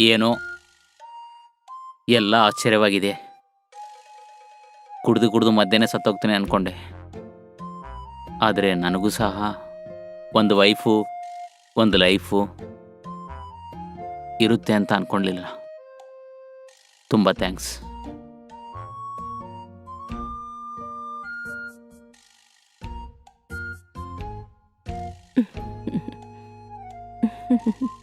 ಏನೋ ಎಲ್ಲ ಆಶ್ಚರ್ಯವಾಗಿದೆ. ಕುಡಿದು ಕುಡಿದು ಮಧ್ಯಾಹ್ನ ಸತ್ತೋಗ್ತೀನಿ ಅಂದ್ಕೊಂಡೆ ಆದರೆ ನನಗೂ ಸಹ ಒಂದು ವೈಫು, ಒಂದು ಲೈಫು ಇರುತ್ತೆ ಅಂತ ಅಂದ್ಕೊಳ್ಳಿಲ್ಲ ತುಂಬ ಥ್ಯಾಂಕ್ಸ್.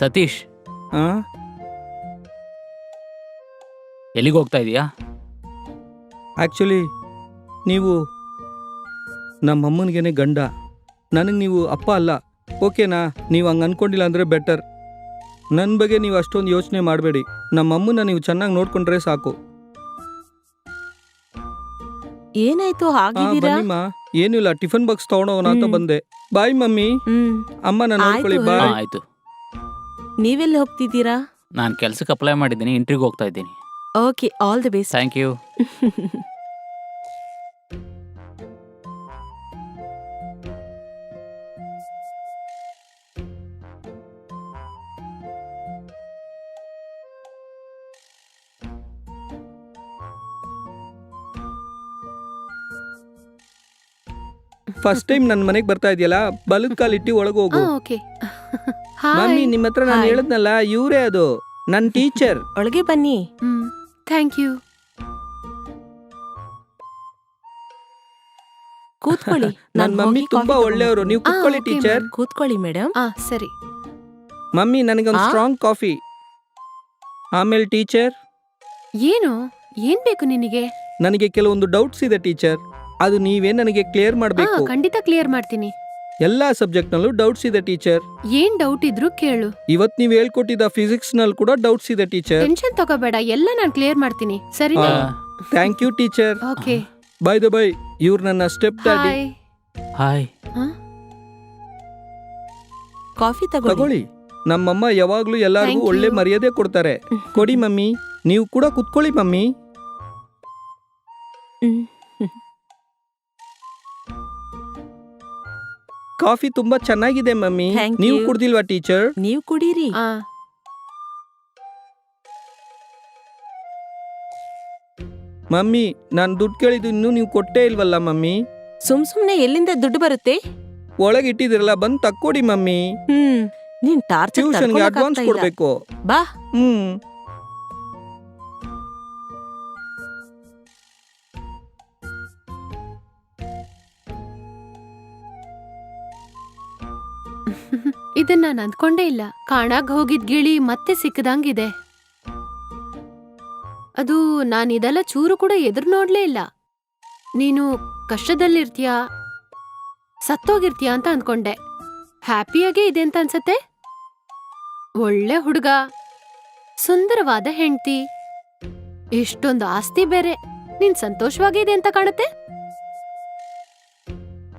ಸತೀಶ್ ಆ ಎಲ್ಲಿಗೆ ಹೋಗ್ತಾ ಇದೀಯಾ? ಆ್ಯಕ್ಚುಲಿ ನೀವು ನಮ್ಮಮ್ಮನಿಗೇನೆ ಗಂಡ. ನನಗೆ ನೀವು ಅಪ್ಪ ಅಲ್ಲ. ಓಕೆನಾ? ನೀವು ಹಂಗೆ ಅನ್ಕೊಂಡಿಲ್ಲ ಅಂದರೆ ಬೆಟರ್ ನನ್ನ ಬಗ್ಗೆ ನೀವು ಅಷ್ಟೊಂದು ಯೋಚನೆ ಮಾಡಬೇಡಿ. ನಮ್ಮಮ್ಮನ ನೀವು ಚೆನ್ನಾಗಿ ನೋಡ್ಕೊಂಡ್ರೆ ಸಾಕು. ಏನಾಯ್ತು? ಆ, ಹಾಗಿದ್ದೀರಾ ಬನ್ನಿಮ್ಮ. ಏನೂ ಇಲ್ಲ. ಟಿಫನ್ ಬಾಕ್ಸ್ ತಗೊಂಡೋಗೋಣ ಅಂತ ಹ್ಮ್. ಬಂದೆ. Bye mummy. ಹ್ಮ್. ಅಮ್ಮ ನಾನು ಆಯ್ತು, ನೋಡ್ಕೊಳ್ಳಿ. ಹೇಳು. ಬಾಯ್ ಆಯಿತು. ನೀವೆಲ್ಲಿ ಹೋಗ್ತಿದ್ದೀರಾ? ನಾನು ಕೆಲ್ಸಕ್ಕೆ ಅಪ್ಲೈ ಮಾಡಿದ್ದೀನಿ. ಇಂಟ್ರಿಗೆ ಹೋಗ್ತಾ ಇದ್ದೀನಿ. Okay all the best thank you first time ನನ್ನ ಮನೆಗೆ ಬರ್ತಾ ಇದೆಯಲ್ಲ ಬಲದ ಕಾಲಿಟ್ಟು ಒಳಗೆ ಹೋಗು. ಓಕೆ ಮಮ್ಮಿ ನಿಮ್ಮ ಹತ್ರ ನಾನು. ಹೇಳಿದ್ನಲ್ಲ ಇವರೇ ಅದು ನನ್ನ ಟೀಚರ್ ಒಳಗೆ ಬನ್ನಿ. ಹ್ಮ್. ಥ್ಯಾಂಕ್ ಯು ಕೂತ್ಕೊಳ್ಳಿ. ನನ್ನ ನಾನ್ ಮಮ್ಮಿ ತುಂಬಾ ಒಳ್ಳೆಯವರು. ನೀವು ಕೂತ್ಕೊಳ್ಳಿ ಟೀಚರ್. ಕೂತ್ಕೊಳ್ಳಿ ಮೇಡಮ್. ಆ ಸರಿ. ಮಮ್ಮಿ ನನಗೆ ಒಂದು ಸ್ಟ್ರಾಂಗ್ ಕಾಫಿ. ಆಮೇಲೆ ಟೀಚರ್? ಏನು? ಏನ್ ಬೇಕು ನಿನಗೆ? ನನಗೆ ಕೆಲವೊಂದು ಡೌಟ್ಸ್ ಇದೆ ಟೀಚರ್. ಅದು ನೀವೇ ನನಗೆ ಕ್ಲಿಯರ್ ಆ ಮಾಡಬೇಕು. ಖಂಡಿತ ಕ್ಲಿಯರ್ ಮಾಡ್ತೀನಿ. ಎಲ್ಲಾ ಸಬ್ಜೆಕ್ಟ್ ನಲ್ಲೂ ಡೌಟ್ಸ್ ಇದೆ ಟೀಚರ್. ಏನ್ ಡೌಟ್ ಇದ್ರು ಕೇಳು. ಇವತ್ ನೀವು ಹೇಳ್ಕೊಟ್ಟಿದ್ದ ಫಿಸಿಕ್ಸ್ನಲ್ಲಿ ಕೂಡ ಡೌಟ್ಸ್ ಇದೆ ಟೀಚರ್. ಟೆನ್ಷನ್ ತಗೋಬೇಡ ಎಲ್ಲ ನಾನು ಕ್ಲಿಯರ್ ಮಾಡ್ತೀನಿ. ಸರಿ thank you teacher. Okay bye the bye ಇವ್ರು ನನ್ನ step daddy hi hi coffee ತಗೊಳ್ಳಿ. ತಗೊಳ್ಳಿ. ನಮ್ಮಮ್ಮ ಯಾವಾಗ್ಲೂ ಎಲ್ಲಾರ್ಗೂ Thank ಒಳ್ಳೆ you. ಮರ್ಯಾದೆ ಕೊಡ್ತಾರೆ. ಕೊಡಿ ಮಮ್ಮಿ ನೀವು ಕೂಡ ಕುತ್ಕೊಳ್ಳಿ ಮಮ್ಮಿ. ಹ್ಮ್. ಕಾಫಿ ತುಂಬಾ ಚೆನ್ನಾಗಿದೆ ಮಮ್ಮಿ. Thank ನೀವು you. ಕುಡ್ದಿಲ್ವಾ ಟೀಚರ್? ನೀವು ಕುಡೀರಿ. ಆ. ಮಮ್ಮಿ ನಾನು ದುಡ್ಡು ಕೇಳಿದ್ದು ಇನ್ನೂ ನೀವು ಕೊಟ್ಟೇ ಇಲ್ವಲ್ಲ ಮಮ್ಮಿ? ಸುಮ್ ಸುಮ್ನೆ ಎಲ್ಲಿಂದ ದುಡ್ಡು ಬರುತ್ತೆ? ಒಳಗೆ ಇಟ್ಟಿದಿರಲ್ಲ ಬಂದು ತಕ್ಕೊಡಿ ಮಮ್ಮಿ. ಹ್ಮ್. ನೀನ್ ಟಾರ್ಚರ್ ಟ್ಯೂಷನ್ಗೆ ಅಡ್ವಾನ್ಸ್ ಕೊಡ್ಬೇಕು. ಬಾ. ಹ್ಮ್. ಇದನ್ನ ನಾನ್ ಅಂದ್ಕೊಂಡೇ ಇಲ್ಲ. ಕಾಣಾಗ್ ಹೋಗಿದ್ ಗಿಳಿ ಮತ್ತೆ ಸಿಕ್ಕದಂಗಿದೆ. ಅದು ನಾನ್ ಇದೆಲ್ಲ ಚೂರು ಕೂಡ ಎದುರು ನೋಡ್ಲೇ ಇಲ್ಲ. ನೀನು ಕಷ್ಟದಲ್ಲಿರ್ತೀಯ? ಸತ್ತೋಗಿರ್ತೀಯ ಅಂತ ಅಂದ್ಕೊಂಡೆ. ಹ್ಯಾಪಿಯಾಗೇ ಇದೆ ಅಂತ ಅನ್ಸತ್ತೆ? ಒಳ್ಳೆ ಹುಡುಗ. ಸುಂದರವಾದ ಹೆಂಡ್ತಿ. ಇಷ್ಟೊಂದು ಆಸ್ತಿ ಬೇರೆ. ನೀನ್ ಸಂತೋಷವಾಗಿದೆ ಅಂತ ಕಾಣುತ್ತೆ?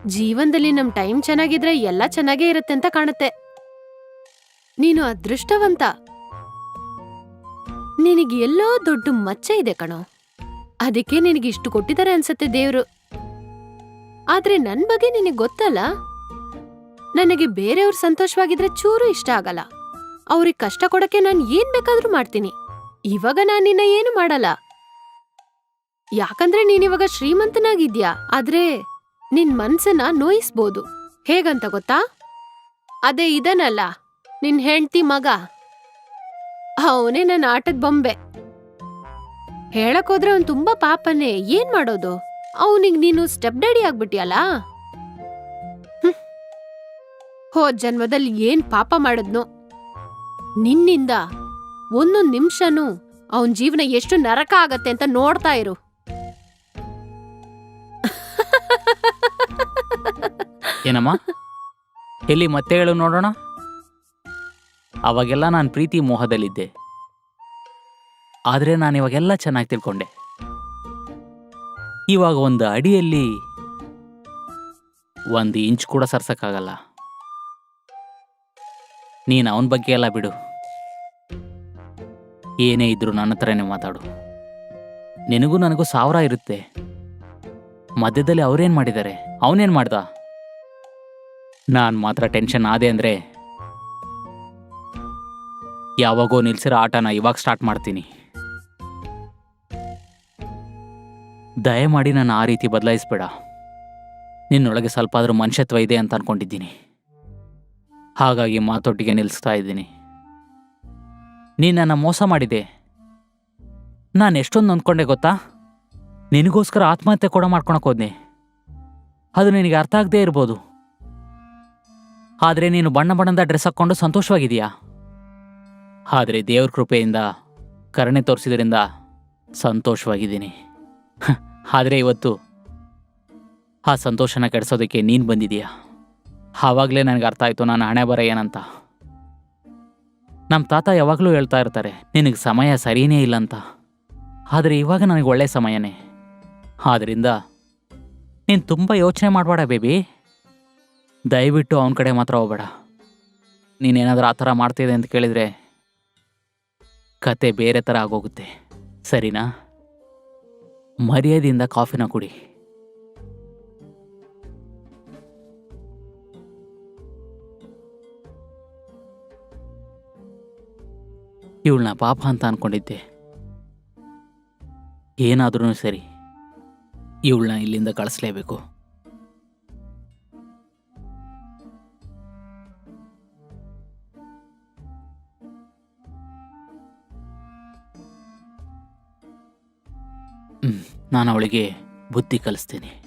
ಜೀವನದಲ್ಲಿ ನಮ್ ಟೈಮ್ ಚೆನ್ನಾಗಿದ್ರೆ ಎಲ್ಲ ಚೆನ್ನಾಗೇ ಇರುತ್ತೆ ಅಂತ ಕಾಣುತ್ತೆ. ನೀನು ಅದೃಷ್ಟವಂತ. ನಿನಗೆ ಎಲ್ಲೋ ದೊಡ್ಡ ಮಚ್ಚ ಇದೆ ಕಣೋ. ಅದಕ್ಕೆ ನಿನಗೆ ಇಷ್ಟು ಕೊಟ್ಟಿದ್ದಾರೆ ಅನ್ಸತ್ತೆ ದೇವ್ರು. ಆದ್ರೆ ನನ್ ಬಗ್ಗೆ ನಿನಗೆ ಗೊತ್ತಲ್ಲ? ನನಗೆ ಬೇರೆಯವ್ರು ಸಂತೋಷವಾಗಿದ್ರೆ ಚೂರು ಇಷ್ಟ ಆಗಲ್ಲ. ಅವ್ರಿಗೆ ಕಷ್ಟ ಕೊಡಕ್ಕೆ ನಾನು ಏನ್ ಬೇಕಾದ್ರೂ ಮಾಡ್ತೀನಿ. ಇವಾಗ ನಾನು ನಿನ್ನ ಏನು ಮಾಡಲ್ಲ. ಯಾಕಂದ್ರೆ ನೀನಿವಾಗ ಶ್ರೀಮಂತನಾಗಿದ್ಯಾ, ಆದ್ರೆ ನಿನ್ ಮನ್ಸನ್ನ ನೋಯಿಸ್ಬೋದು. ಹೇಗಂತ ಗೊತ್ತಾ? ಅದೇ ಇದನಲ್ಲ ನಿನ್ ಹೆಂಡ್ತಿ ಮಗ. ಅವನೇ ನನ್ನ ಆಟದ ಬೊಂಬೆ. ಹೇಳಕ್ಕೋದ್ರೆ ಅವ್ನು ತುಂಬಾ ಪಾಪನೇ, ಏನ್ ಮಾಡೋದು? ಅವನಿಗೆ ನೀನು ಸ್ಟೆಪ್ ಡ್ಯಾಡಿ ಆಗ್ಬಿಟ್ಟಿಯಲ್ಲ ಹೋ, ಜನ್ಮದಲ್ಲಿ ಏನ್ ಪಾಪ ಮಾಡದ್ನು. ನಿನ್ನಿಂದ ಒಂದೊಂದು ನಿಮಿಷನೂ ಅವನ್ ಜೀವನ ಎಷ್ಟು ನರಕ ಆಗತ್ತೆ ಅಂತ ನೋಡ್ತಾ ಇರು. ಏನಮ್ಮ? ಎಲ್ಲಿ ಮತ್ತೆ ಹೇಳು ನೋಡೋಣ? ಅವಾಗೆಲ್ಲ ನಾನು ಪ್ರೀತಿ ಮೋಹದಲ್ಲಿದ್ದೆ. ಆದರೆ ನಾನು ಇವಾಗೆಲ್ಲ ಚೆನ್ನಾಗಿ ತಿಳ್ಕೊಂಡೆ. ಇವಾಗ ಒಂದು ಅಡಿಯಲ್ಲಿ ಒಂದು ಇಂಚ್ ಕೂಡ ಸರ್ಸಕ್ಕಾಗಲ್ಲ. ನೀನು ಅವನ ಬಗ್ಗೆ ಎಲ್ಲ ಬಿಡು. ಏನೇ ಇದ್ರೂ ನನ್ನ ಹತ್ರನೇ ಮಾತಾಡು. ನಿನಗೂ ನನಗೂ ಸಾವಿರ ಇರುತ್ತೆ. ಮಧ್ಯದಲ್ಲಿ ಅವ್ರೇನು ಮಾಡಿದ್ದಾರೆ? ಅವನೇನು ಮಾಡ್ದ? ನಾನು ಮಾತ್ರ ಟೆನ್ಷನ್ ಆದೆ ಅಂದರೆ ಯಾವಾಗೋ ನಿಲ್ಸಿರೋ ಆಟನ ಇವಾಗ ಸ್ಟಾರ್ಟ್ ಮಾಡ್ತೀನಿ. ದಯಮಾಡಿ ನಾನು ಆ ರೀತಿ ಬದಲಾಯಿಸ್ಬೇಡ. ನಿನ್ನೊಳಗೆ ಸ್ವಲ್ಪ ಆದರೂ ಮನುಷ್ಯತ್ವ ಇದೆ ಅಂತ ಅಂದ್ಕೊಂಡಿದ್ದೀನಿ ಹಾಗಾಗಿ ಮಾತೊಟ್ಟಿಗೆ ನಿಲ್ಲಿಸ್ತಾ ಇದ್ದೀನಿ. ನೀನು ನನ್ನ ಮೋಸ ಮಾಡಿದೆ. ನಾನು ಎಷ್ಟೊಂದು ಅಂದ್ಕೊಂಡೆ ಗೊತ್ತಾ? ನಿನಗೋಸ್ಕರ ಆತ್ಮಹತ್ಯೆ ಕೂಡ ಮಾಡ್ಕೊಳಕ್ಕೆ ಹೋದ್ನಿ. ಅದು ನಿನಗೆ ಅರ್ಥ ಆಗದೇ ಇರ್ಬೋದು. ಆದರೆ ನೀನು ಬಣ್ಣ ಬಣ್ಣದ ಡ್ರೆಸ್ ಹಾಕ್ಕೊಂಡು ಸಂತೋಷವಾಗಿದೆಯಾ ಆದರೆ ದೇವ್ರ ಕೃಪೆಯಿಂದ, ಕರುಣೆ ತೋರಿಸಿದ್ರಿಂದ ಸಂತೋಷವಾಗಿದ್ದೀನಿ. ಆದರೆ ಇವತ್ತು ಆ ಸಂತೋಷನ ಕೆಡಿಸೋದಕ್ಕೆ ನೀನು ಬಂದಿದೆಯಾ ಆವಾಗಲೇ ನನಗೆ ಅರ್ಥ ಆಯಿತು, ನಾನು ಹಣೆ ಬರ ಏನಂತ. ನಮ್ಮ ತಾತ ಯಾವಾಗಲೂ ಹೇಳ್ತಾ ಇರ್ತಾರೆ, ನಿನಗೆ ಸಮಯ ಸರಿಯೇ ಇಲ್ಲ ಅಂತ ಆದರೆ ಇವಾಗ ನನಗೆ ಒಳ್ಳೆಯ ಸಮಯನೇ. ಆದ್ದರಿಂದ ನೀನು ತುಂಬ ಯೋಚನೆ ಮಾಡಬೇಡ, ಬೇಬಿ. ದಯವಿಟ್ಟು ಅವನ ಕಡೆ ಮಾತ್ರ ಹೋಗಬೇಡ. ನೀನೇನಾದರೂ ಆ ಥರ ಮಾಡ್ತಿದೆ ಅಂತ ಕೇಳಿದರೆ ಕತೆ ಬೇರೆ ಥರ ಆಗೋಗುತ್ತೆ. ಸರಿನಾ? ಮರ್ಯಾದೆಯಿಂದ ಕಾಫಿನ ಕುಡಿ. ಇವಳನ್ನ ಪಾಪ ಅಂತ ಅಂದ್ಕೊಂಡಿದ್ದೆ ಏನಾದ್ರೂ ಸರಿ. ಇವಳನ್ನ ಇಲ್ಲಿಂದ ಕಳಿಸ್ಲೇಬೇಕು. ನಾನು ಅವಳಿಗೆ ಬುದ್ಧಿ ಕಲಿಸ್ತೀನಿ.